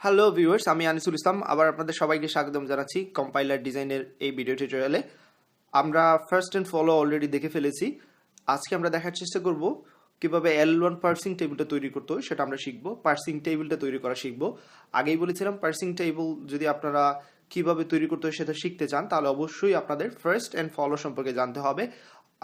Hello viewers আমি আনিসুল ইসলাম। আবার আপনাদের সবাইকে স্বাগতম জানাচ্ছি কম্পাইলার ডিজাইনের এই ভিডিও টিউটোরিয়ালে আমরা ফার্স্ট অ্যান্ড ফলো অলরেডি দেখে ফেলেছি। আজকে আমরা দেখার চেষ্টা করব কীভাবে এল ওয়ান পার্সিং টেবিলটা তৈরি করতে হয়, সেটা আমরা শিখব। পার্সিং টেবিলটা তৈরি করা শিখব। আগেই বলেছিলাম পার্সিং টেবিল যদি আপনারা কীভাবে তৈরি করতে হয় সেটা শিখতে চান, তাহলে অবশ্যই আপনাদের ফার্স্ট অ্যান্ড ফলো সম্পর্কে জানতে হবে।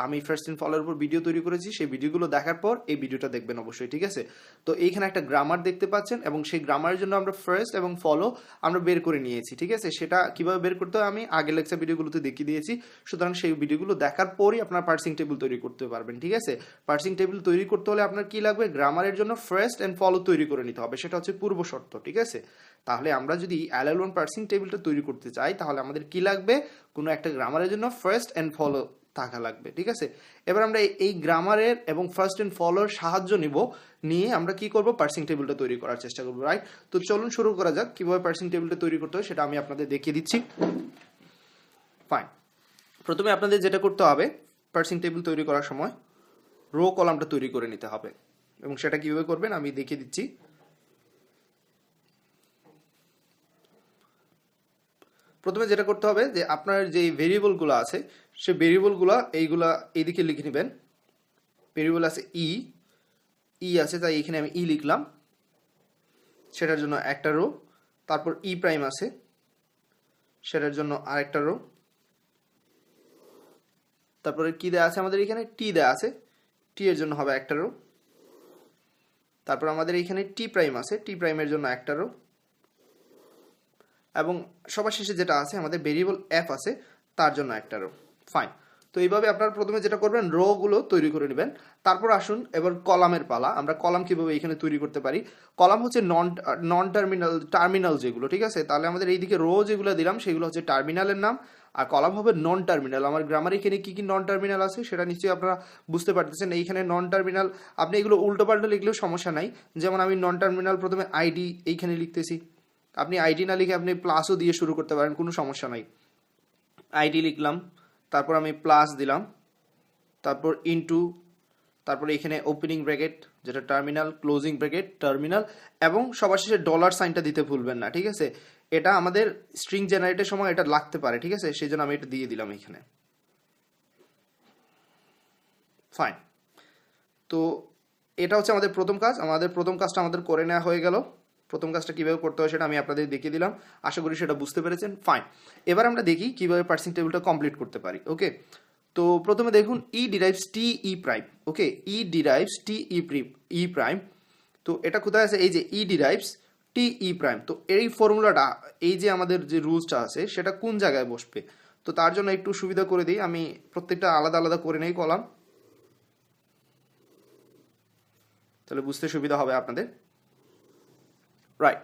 আমি ফার্স্ট অ্যান্ড ফলোর উপর ভিডিও তৈরি করেছি, সেই ভিডিওগুলো দেখার পর এই ভিডিওটা দেখবেন অবশ্যই, ঠিক আছে? তো এইখানে একটা গ্রামার দেখতে পাচ্ছেন এবং সেই গ্রামারের জন্য আমরা ফার্স্ট এবং ফলো আমরা বের করে নিয়েছি, ঠিক আছে? সেটা কীভাবে বের করতে হয় আমি আগে লেকচার ভিডিওগুলোতে দেখিয়ে দিয়েছি। সুতরাং সেই ভিডিওগুলো দেখার পরই আপনার পার্সিং টেবিল তৈরি করতে পারবেন, ঠিক আছে? পার্সিং টেবিল তৈরি করতে হলে আপনার কি লাগবে? গ্রামারের জন্য ফার্স্ট অ্যান্ড ফলো তৈরি করে নিতে হবে, সেটা হচ্ছে পূর্ব শর্ত, ঠিক আছে? তাহলে আমরা যদি এল ওয়ান পার্সিং টেবিলটা তৈরি করতে চাই, তাহলে আমাদের কি লাগবে? কোনো একটা গ্রামারের জন্য ফার্স্ট অ্যান্ড ফলো থাকা লাগবে, ঠিক আছে? এবার আমরা এই- গ্রামারের এবং ফার্স্ট অ্যান্ড ফলোর সাহায্য নিব, নিয়ে আমরা কি করব? পার্সিং টেবিলটা তৈরি করার চেষ্টা করব রাইট তো চলুন শুরু করা যাক, কীভাবে পার্সিং টেবিলটা তৈরি করতে হয় সেটা আমি আপনাদের দেখিয়ে দিচ্ছি। ফাইন প্রথমে আপনাদের যেটা করতে হবে পার্সিং টেবিল তৈরি করার সময় রো কলামটা তৈরি করে নিতে হবে। এবং সেটা কীভাবে করবেন আমি দেখিয়ে দিচ্ছি। প্রথমে যেটা করতে হবে যে আপনার যে ভেরিয়েবলগুলো আছে সে ভেরিয়েবলগুলো এইগুলা এইদিকে লিখে নেবেন। ভেরিয়েবল আছে ই ই আছে, তাই এখানে আমি ই লিখলাম। সেটার জন্য একটা রো তারপর ই প্রাইম আছে। সেটার জন্য আরেকটা রো তারপরে কি দেওয়া আছে আমাদের এখানে? টি দেওয়া আছে। টি এর জন্য হবে একটা রো তারপর আমাদের এখানে টি প্রাইম আছে। টি প্রাইমের জন্য একটা রো এবং সবার শেষে যেটা আছে, আমাদের ভেরিয়েবল এফ আছে, তার জন্য একটা রো ফাইন তো এইভাবে আপনারা প্রথমে যেটা করবেন রো গুলো তৈরি করে নেবেন। তারপর আসুন, এবার কলামের পালা। আমরা কলাম কীভাবে এখানে তৈরি করতে পারি? কলাম হচ্ছে নন নন টার্মিনাল টার্মিনাল যেগুলো, ঠিক আছে? তাহলে আমাদের এইদিকে রো যেগুলো দিলাম, সেগুলো হচ্ছে টার্মিনালের নাম। আর কলাম হবে নন টার্মিনাল আমার গ্রামার এখানে কি কি নন টার্মিনাল আছে, সেটা নিশ্চয়ই আপনারা বুঝতে পারতেছেন। এইখানে নন টার্মিনাল আপনি এগুলো উল্টো পাল্টা লিখলেও সমস্যা নাই। যেমন আমি নন টার্মিনাল প্রথমে আইডি এইখানে লিখতেছি। আপনি আইডি না লিখে আপনি প্লাসও দিয়ে শুরু করতে পারেন, কোনো সমস্যা নাই। আইডি লিখলাম। তারপর আমি প্লাস দিলাম। তারপর ইনটু তারপরে এখানে ওপেনিং ব্র্যাকেট যেটা টার্মিনাল ক্লোজিং ব্র্যাকেট টার্মিনাল এবং সবার শেষে ডলার সাইনটা দিতে ভুলবেন না, ঠিক আছে? এটা আমাদের স্ট্রিং জেনারেটের সময় এটা লাগতে পারে, ঠিক আছে? সেই জন্য আমি এটা দিয়ে দিলাম এখানে। ফাইন তো এটা হচ্ছে আমাদের প্রথম কাজ। আমাদের প্রথম কাজটা আমাদের করে নেওয়া হয়ে গেল। প্রথম কাজটা কীভাবে করতে হয় সেটা আমি আপনাদের দেখিয়ে দিলাম। আশা করি সেটা বুঝতে পেরেছেন। ফাইন এবার আমরা দেখি কীভাবে পার্সিং টেবিলটা কমপ্লিট করতে পারি ওকে তো প্রথমে দেখুন E derives T E prime okay E derives T E E prime তো এটা কোথায় আছে? এই যে ই ডিরাইভস টি ই প্রাইম তো এই ফর্মুলাটা এই যে আমাদের যে রুলসটা আছে, সেটা কোন জায়গায় বসবে? তো তার জন্য একটু সুবিধা করে দিই। আমি প্রত্যেকটা আলাদা আলাদা করে নেই কলাম। তাহলে বুঝতে সুবিধা হবে আপনাদের। রাইট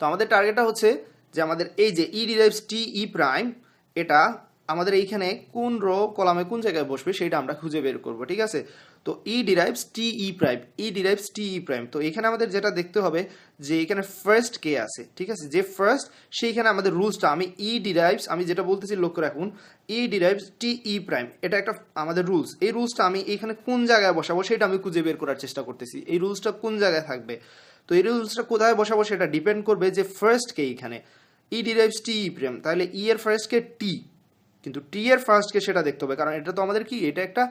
তো আমাদের টার্গেটটা হচ্ছে যে আমাদের এই যে ই ডিরাইভস টি ই প্রাইম এটা আমাদের এইখানে কোন রো কলামে কোন জায়গায় বসবে সেটা আমরা খুঁজে বের করব, ঠিক আছে? তো E derives T E prime E derives T E prime তো এখানে আমাদের যেটা দেখতে হবে যে এখানে ফার্স্ট কে আছে, ঠিক আছে? যে ফার্স্ট সেইখানে আমাদের রুলসটা আমি ই ডিরাইভস আমি যেটা বলতেছি লক্ষ্য রাখুন ই ডিরাইভস টি ই প্রাইম এটা একটা আমাদের রুলস এই রুলসটা আমি এখানে কোন জায়গায় বসাবো সেটা আমি খুঁজে বের করার চেষ্টা করতেছি, এই রুলসটা কোন জায়গায় থাকবে? তো এই রুলসটা কোথায় বসাবো সেটা ডিপেন্ড করবে যে ফার্স্ট কে এখানে ই ডিরাইভস টি ই প্রাইম তাহলে ই এর ফার্স্ট কে টি কিন্তু টি এর ফার্স্টকে সেটা দেখতে হবে, কারণ এটা তো আমাদের কি? এটা একটা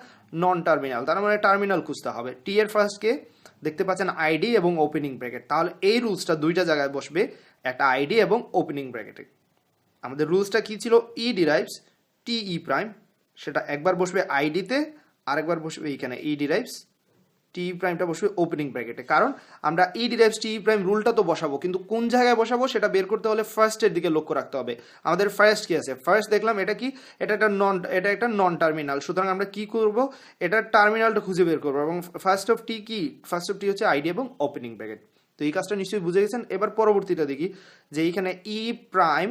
নন টার্মিনাল তার মানে টার্মিনাল খুঁজতে হবে। টি এর ফার্স্টকে দেখতে পাচ্ছেন আইডি এবং ওপেনিং ব্র্যাকেট তাহলে এই রুলসটা দুইটা জায়গায় বসবে, একটা আইডি এবং ওপেনিং ব্র্যাকেটে আমাদের রুলসটা কি ছিল? ই ডিরাইভস টি ই প্রাইম সেটা একবার বসবে আইডিতে আরেকবার বসবে এইখানে ই ডিরাইভস টি প্রাইমটা বসবে ওপেনিং ব্র্যাকেটে কারণ আমরা ই ডিরাইভস টি প্রাইম রুলটা তো বসাবো, কিন্তু কোন জায়গায় বসাবো সেটা বের করতে হলে ফার্স্টের দিকে লক্ষ্য রাখতে হবে। আমাদের ফার্স্ট কি আছে? ফার্স্ট দেখলাম এটা কি? এটা একটা নন এটা একটা নন টার্মিনাল সুতরাং আমরা কি করব? এটা টার্মিনালটা খুঁজে বের করব এবং ফার্স্ট অফ টি কি? ফার্স্ট অফ টি হচ্ছে আইডি এবং ওপেনিং ব্র্যাকেট তো এই কাজটা নিশ্চয়ই বুঝে গেছেন? এবার পরবর্তীটা দেখি যে এইখানে E prime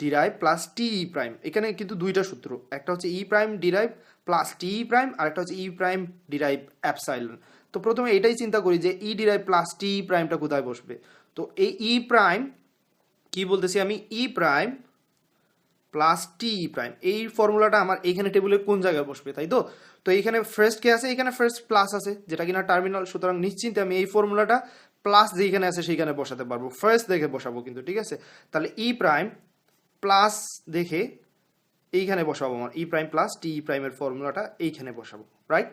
derive plus T E prime এখানে কিন্তু দুইটা সূত্র। একটা হচ্ছে E prime derive plus T prime আর একটা হচ্ছে ই প্রাইম ডিরাইভ অ্যাপসাইলন তো প্রথমে এটাই চিন্তা করি যে ই ডিরাইভ প্লাস টি প্রাইমটা কোথায় বসবে? তো এই ই প্রাইম কি বলতেছি আমি? E prime plus T prime এই ফর্মুলাটা আমার এইখানে টেবিলের কোন জায়গায় বসবে, তাই তো? তো এইখানে ফার্স্ট কে আছে? এখানে ফার্স্ট প্লাস আছে, যেটা কিনা টার্মিনাল সুতরাং নিশ্চিন্তে আমি এই ফর্মুলাটা প্লাস যেখানে আছে সেইখানে বসাতে পারব। ফার্স্ট দেখে বসাবো কিন্তু, ঠিক আছে? তাহলে ই প্রাইম প্লাস দেখে এইখানে বসাবো আমার ই প্রাইম প্লাস টি ই প্রাইমের ফর্মুলাটা এইখানে বসাবো রাইট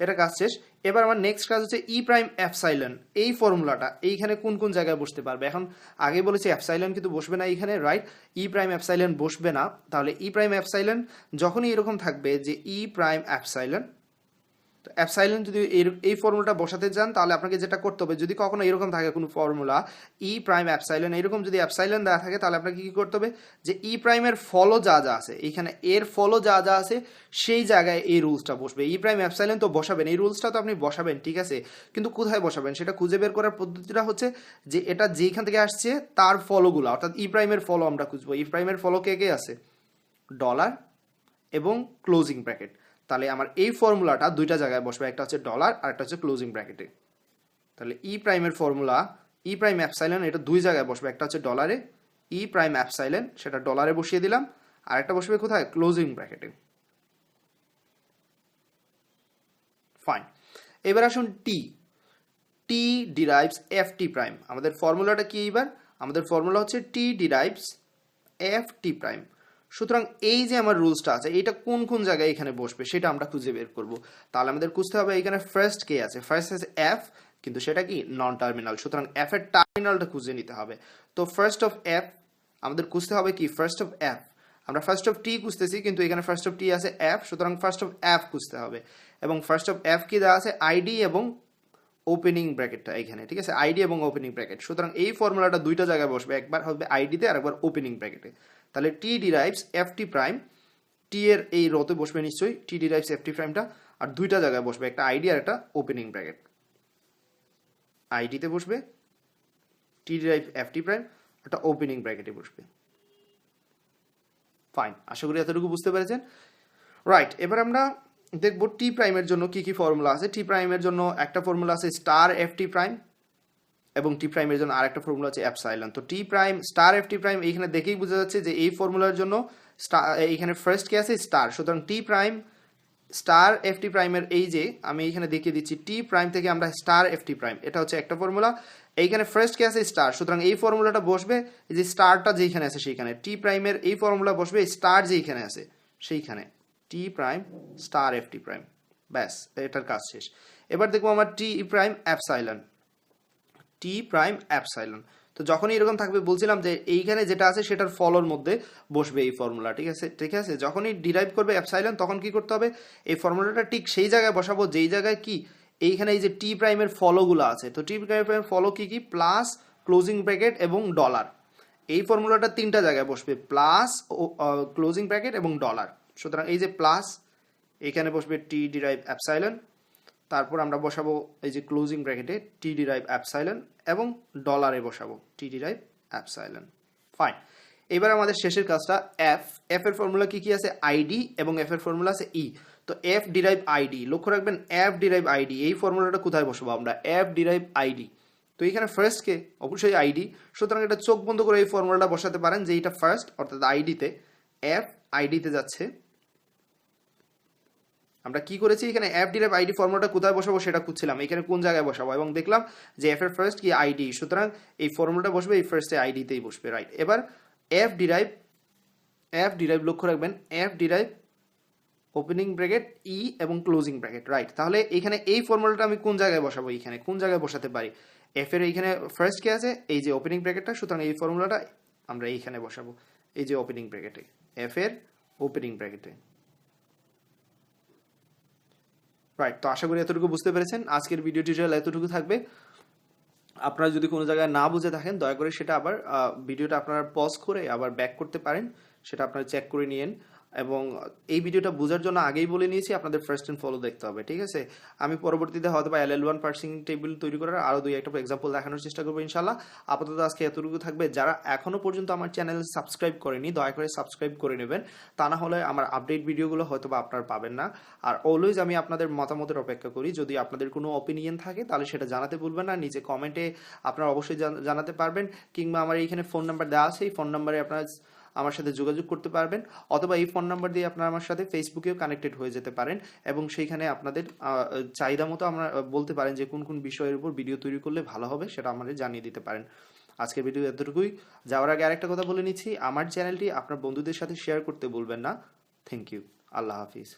এটা কাজ শেষ। এবার আমার নেক্সট কাজ হচ্ছে ই প্রাইম অ্যাপসাইলন এই ফর্মুলাটা এইখানে কোন কোন জায়গায় বসতে পারবে? এখন আগে বলেছি অ্যাপসাইলন কিন্তু বসবে না এইখানে রাইট ই প্রাইম অ্যাপসাইলন বসবে না। তাহলে ই প্রাইম অ্যাপসাইলন যখনই এরকম থাকবে যে ই প্রাইম অ্যাপসাইলন অ্যাপসাইলন যদি এই ফর্মুলাটা বসাতে চান, তাহলে আপনাকে যেটা করতে হবে, যদি কখনো এরকম থাকে কোনো ফর্মুলা ই প্রাইম অ্যাপসাইলন এরকম যদি অ্যাপসাইলন দেওয়া থাকে, তাহলে আপনাকে কী করতে হবে, যে ই প্রাইমের ফলো যা যা আছে এইখানে এর ফলো যা যা আছে, সেই জায়গায় এই রুলসটা বসবে। ই প্রাইম অ্যাপসাইলন তো বসাবেন, এই রুলসটা তো আপনি বসাবেন, ঠিক আছে? কিন্তু কোথায় বসাবেন? সেটা খুঁজে বের করার পদ্ধতিটা হচ্ছে যে এটা যেইখান থেকে আসছে, তার ফলোগুলো, অর্থাৎ ই প্রাইমের ফলো আমরা খুঁজবো। ই প্রাইমের ফলো কে কে আছে? ডলার এবং ক্লোজিং ব্র্যাকেট তাহলে আমার এই ফর্মুলাটা দুইটা জায়গায় বসবে, একটা হচ্ছে ডলার আর একটা হচ্ছে ক্লোজিং ব্র্যাকেটে তাহলে ই প্রাইমের ফর্মুলা ই প্রাইম অ্যাপসাইলেন এটা দুই জায়গায় বসবে, একটা হচ্ছে ডলারে ই প্রাইম অ্যাপসাইলেন সেটা ডলারে বসিয়ে দিলাম, আর একটা বসবে কোথায়? ক্লোজিং ব্র্যাকেটে ফাইন এবার আসুন T T derives F T prime আমাদের ফর্মুলাটা কি এবার আমাদের ফর্মুলা হচ্ছে T derives F T prime সুতরাং এই যে আমার রুলসটা আছে এটা কোন কোন জায়গায় এখানে বসবে সেটা আমরা খুঁজে বের করব। তাহলে আমাদের খুঁজতে হবে এখানে ফার্স্ট কে আছে। ফার্স্ট আছে এফ কিন্তু সেটা কি? নন টার্মিনাল সুতরাং এফ এর টার্মিনালটা খুঁজে নিতে হবে। তো ফার্স্ট অফ এফ আমাদের খুঁজতে হবে কি? ফার্স্ট অফ এফ আমরা ফার্স্ট অফ টি খুঁজতেছি, কিন্তু এখানে ফার্স্ট অফ টি আছে এফ সুতরাং ফার্স্ট অফ এফ খুঁজতে হবে। এবং ফার্স্ট অফ এফ কি দেওয়া আছে? আইডি এবং ওপেনিং ব্র্যাকেটটা এখানে, ঠিক আছে? আইডি এবং ওপেনিং ব্র্যাকেট সুতরাং এই ফর্মুলাটা দুইটা জায়গায় বসবে। একবার হবে আইডিতে আর একবার ওপেনিং ব্র্যাকেটে তাহলে T derives F T prime T এর এই রতে বসবে নিশ্চয়ই টি ডিরাইভস এফ টি প্রাইমটা আর দুইটা জায়গায় বসবে, একটা আইডি আর একটা ওপেনিং ব্র্যাকেট আইডিতে বসবে T derive F T prime একটা ওপেনিং ব্র্যাকেটে বসবে। ফাইন আশা করি এতটুকু বুঝতে পেরেছেন। রাইট এবার আমরা দেখব টি প্রাইমের জন্য কি কি ফর্মুলা আছে। টি প্রাইমের জন্য একটা ফর্মুলা আছে স্টার এফ টি প্রাইম এবং টি প্রাইমের জন্য আরেকটা ফর্মুলা আছে অ্যাপসাইলন তো T prime star F T prime এইখানে দেখেই বোঝা যাচ্ছে যে এই ফর্মুলার জন্য এইখানে ফার্স্ট কে আছে স্টার সুতরাং T prime star F T প্রাইমের এই যে, আমি এইখানে দেখিয়ে দিচ্ছি টি প্রাইম থেকে আমরা স্টার এফ টি প্রাইম এটা হচ্ছে একটা ফর্মুলা এইখানে ফার্স্ট কে আছে স্টার সুতরাং এই ফর্মুলাটা বসবে যে স্টারটা যেইখানে আছে সেইখানে। টি প্রাইমের এই ফর্মুলা বসবে স্টার যেইখানে আছে সেইখানে। T prime star F T prime ব্যাস, এটার কাজ শেষ। এবার দেখব আমার T prime epsilon T prime epsilon তো যখনই এরকম থাকবে, বলছিলাম যে এইখানে যেটা আছে সেটার ফলোর মধ্যে বসবে এই ফর্মুলা ঠিক আছে? ঠিক আছে? যখনই ডিরাইভ করবে অ্যাপসাইলন তখন কি করতে হবে? এই ফর্মুলাটা ঠিক সেই জায়গায় বসাবো, যেই জায়গায় কি? এইখানে এই যে টি প্রাইমের ফলোগুলো আছে। তো টি প্রাইমের ফলো কি কি? প্লাস ক্লোজিং ব্র্যাকেট এবং ডলার এই ফর্মুলাটা তিনটা জায়গায় বসবে প্লাস ক্লোজিং ব্র্যাকেট এবং ডলার সুতরাং এই যে প্লাস এখানে বসবে টি ডিরাইভ অ্যাপসাইলন তারপর আমরা বসাবো এই যে ক্লোজিং ব্র্যাকেটে টি ডিরাইভ অ্যাপসাইলন এবং ডলারে বসাবো টি ডিরাইভ অ্যাপসাইলন ফাইন এবার আমাদের শেষের কাজটা এফ এফ এর ফর্মুলা কি কি আছে? আইডি এবং এফ এর ফর্মুলা আছে ই তো এফ ডিরাইভ আইডি লক্ষ্য রাখবেন এফ ডিরাইভ আইডি এই ফর্মুলাটা কোথায় বসাবো আমরা? এফ ডিরাইভ আইডি তো এখানে ফার্স্টকে অবশ্যই আইডি সুতরাং এটা চোখ বন্ধ করে এই ফর্মুলাটা বসাতে পারেন যে এটা ফার্স্ট অর্থাৎ আইডিতে এফ আইডিতে যাচ্ছে। আমরা কি করেছি? এখানে এফ ডিরাইভ আইডি ফর্মুলাটা কোথায় বসাবো সেটা খুঁজছিলাম। এখানে কোন জায়গায় বসাবো? এবং দেখলাম যে এফ এর ফার্স্ট কি আইডি সুতরাং এই ফর্মুলাটা বসবে, এই ফার্স্টে আইডিতেই বসবে রাইট এবার এফ ডিরাইভ এফ ডিরাইভ লক্ষ্য রাখবেন F derive opening bracket E এবং ক্লোজিং ব্র্যাকেট রাইট তাহলে এখানে এই ফর্মুলাটা আমি কোন জায়গায় বসাবো? এখানে কোন জায়গায় বসাতে পারি? এফ এর এইখানে ফার্স্ট কি আছে? এই যে ওপেনিং ব্র্যাকেটটা সুতরাং এই ফর্মুলাটা আমরা এইখানে বসাবো। এই যে ওপেনিং ব্র্যাকেটে এফ এর ওপেনিং ব্র্যাকেটে রাইট তো আশা করি এতটুকু বুঝতে পেরেছেন। আজকের ভিডিও টিউটোরিয়াল এতটুকু থাকবে। আপনারা যদি কোনো জায়গায় না বুঝে থাকেন, দয়া করে সেটা আবার ভিডিওটা আপনারা পজ করে আবার ব্যাক করতে পারেন। সেটা আপনারা চেক করে নিয়েন। এবং এই ভিডিওটা বোঝার জন্য আগেই বলে নিয়েছি, আপনাদের ফার্স্ট অ্যান্ড ফলো দেখতে হবে, ঠিক আছে? আমি পরবর্তীতে হয়তো বা L L one parsing table তৈরি করার আরও দুই একটা এক্সাম্পল দেখানোর চেষ্টা করব ইনশাল্লাহ আপাতত আজকে এতটুকু থাকবে। যারা এখনও পর্যন্ত আমার চ্যানেল সাবস্ক্রাইব করেনি, দয়া করে সাবস্ক্রাইব করে নেবেন। তা না হলে আমার আপডেট ভিডিওগুলো হয়তো বা আপনারা পাবেন না। আর অলওয়েজ আমি আপনাদের মতামতের অপেক্ষা করি। যদি আপনাদের কোনো অপিনিয়ন থাকে, তাহলে সেটা জানাতে ভুলবেন না। নিজে কমেন্টে আপনারা অবশ্যই জানাতে পারবেন। কিংবা আমার এইখানে ফোন নাম্বার দেওয়া আছে। এই ফোন নাম্বারে আপনারা আমার সাথে যোগাযোগ করতে পারবেন, অথবা এই ফোন নাম্বার দিয়ে আপনারা আমার সাথে ফেসবুকেও কানেক্টেড হয়ে যেতে পারেন এবং সেইখানে আপনাদের চাহিদা মতো আমরা বলতে পারেন যে কোন কোন বিষয়ের উপর ভিডিও তৈরি করলে ভালো হবে সেটা আমাদের জানিয়ে দিতে পারেন। আজকের ভিডিও এতটুকুই। যাওয়ার আগে আরেকটা কথা বলে নিচ্ছি। আমার চ্যানেলটি আপনার বন্ধুদের সাথে শেয়ার করতে বলবেন না। থ্যাংক ইউ আল্লাহ হাফিজ।